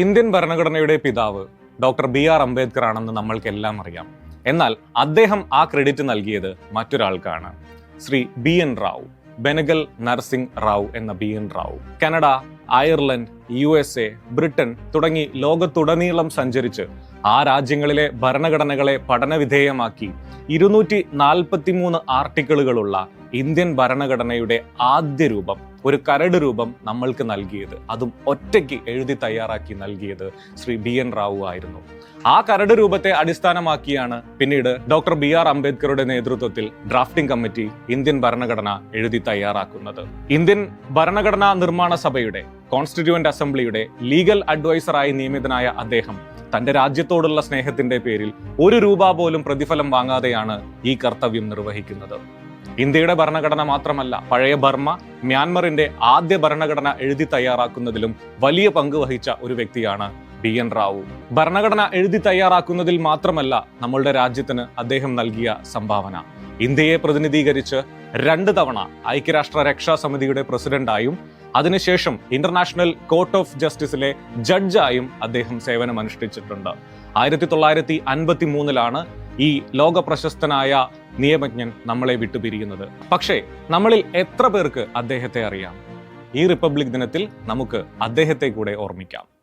Indian ഭരണഘടനയുടെ പിതാവ് doctor B R Ambedkar ആണെന്ന് നമ്മൾക്കെല്ലാം അറിയാം. എന്നാൽ അദ്ദേഹം ആ ക്രെഡിറ്റ് നൽകിയത് മറ്റൊരാൾക്കാണ്. ശ്രീ ബി എൻ റാവു ബെനഗൽ നർസിംഗ് റാവു എന്ന B N Rau. Canada Ireland U S A Britain തുടങ്ങി ലോകത്തുടനീളം സഞ്ചരിച്ച് ആ രാജ്യങ്ങളിലെ ഭരണഘടനകളെ പഠനവിധേയമാക്കി ഇരുന്നൂറ്റി നാൽപ്പത്തിമൂന്ന് ആർട്ടിക്കിളുകളുള്ള ഇന്ത്യൻ ഭരണഘടനയുടെ ആദ്യ രൂപം ഒരു കരട് രൂപം നമ്മൾക്ക് നൽകിയത്. അതും ഒറ്റയ്ക്ക് എഴുതി തയ്യാറാക്കി നൽകിയത് ശ്രീ ബി എൻ റാവു ആയിരുന്നു. ആ കരട് രൂപത്തെ അടിസ്ഥാനമാക്കിയാണ് പിന്നീട് ഡോക്ടർ ബി ആർ അംബേദ്കറുടെ നേതൃത്വത്തിൽ ഡ്രാഫ്റ്റിംഗ് കമ്മിറ്റി ഇന്ത്യൻ ഭരണഘടന എഴുതി തയ്യാറാക്കുന്നത്. ഇന്ത്യൻ ഭരണഘടനാ നിർമ്മാണ സഭയുടെ കോൺസ്റ്റിറ്റ്യൂവന്റ് അസംബ്ലിയുടെ ലീഗൽ അഡ്വൈസറായി നിയമിതനായ അദ്ദേഹം തന്റെ രാജ്യത്തോടുള്ള സ്നേഹത്തിന്റെ പേരിൽ ഒരു രൂപ പോലും പ്രതിഫലം വാങ്ങാതെയാണ് ഈ കർത്തവ്യം നിർവഹിക്കുന്നത്. ഇന്ത്യയുടെ ഭരണഘടന മാത്രമല്ല പഴയ ബർമ്മ മ്യാൻമറിന്റെ ആദ്യ ഭരണഘടന എഴുതി തയ്യാറാക്കുന്നതിലും വലിയ പങ്ക് വഹിച്ച ഒരു വ്യക്തിയാണ് ബി എൻ റാവു. ഭരണഘടന എഴുതി തയ്യാറാക്കുന്നതിൽ മാത്രമല്ല നമ്മളുടെ രാജ്യത്തിന് അദ്ദേഹം നൽകിയ സംഭാവന. ഇന്ത്യയെ പ്രതിനിധീകരിച്ച് രണ്ട് തവണ ഐക്യരാഷ്ട്ര രക്ഷാ സമിതിയുടെ പ്രസിഡന്റായും അതിനുശേഷം ഇന്റർനാഷണൽ കോർട്ട് ഓഫ് ജസ്റ്റിസിലെ ജഡ്ജായും അദ്ദേഹം സേവനമനുഷ്ഠിച്ചിട്ടുണ്ട്. ആയിരത്തി തൊള്ളായിരത്തി അൻപത്തി മൂന്നിലാണ് ഈ ലോക പ്രശസ്തനായ നിയമജ്ഞൻ നമ്മളെ വിട്ടുപിരിയുന്നത്. പക്ഷേ നമ്മളിൽ എത്ര പേർക്ക് അദ്ദേഹത്തെ അറിയാം? ഈ റിപ്പബ്ലിക് ദിനത്തിൽ നമുക്ക് അദ്ദേഹത്തെ കൂടെ ഓർമ്മിക്കാം.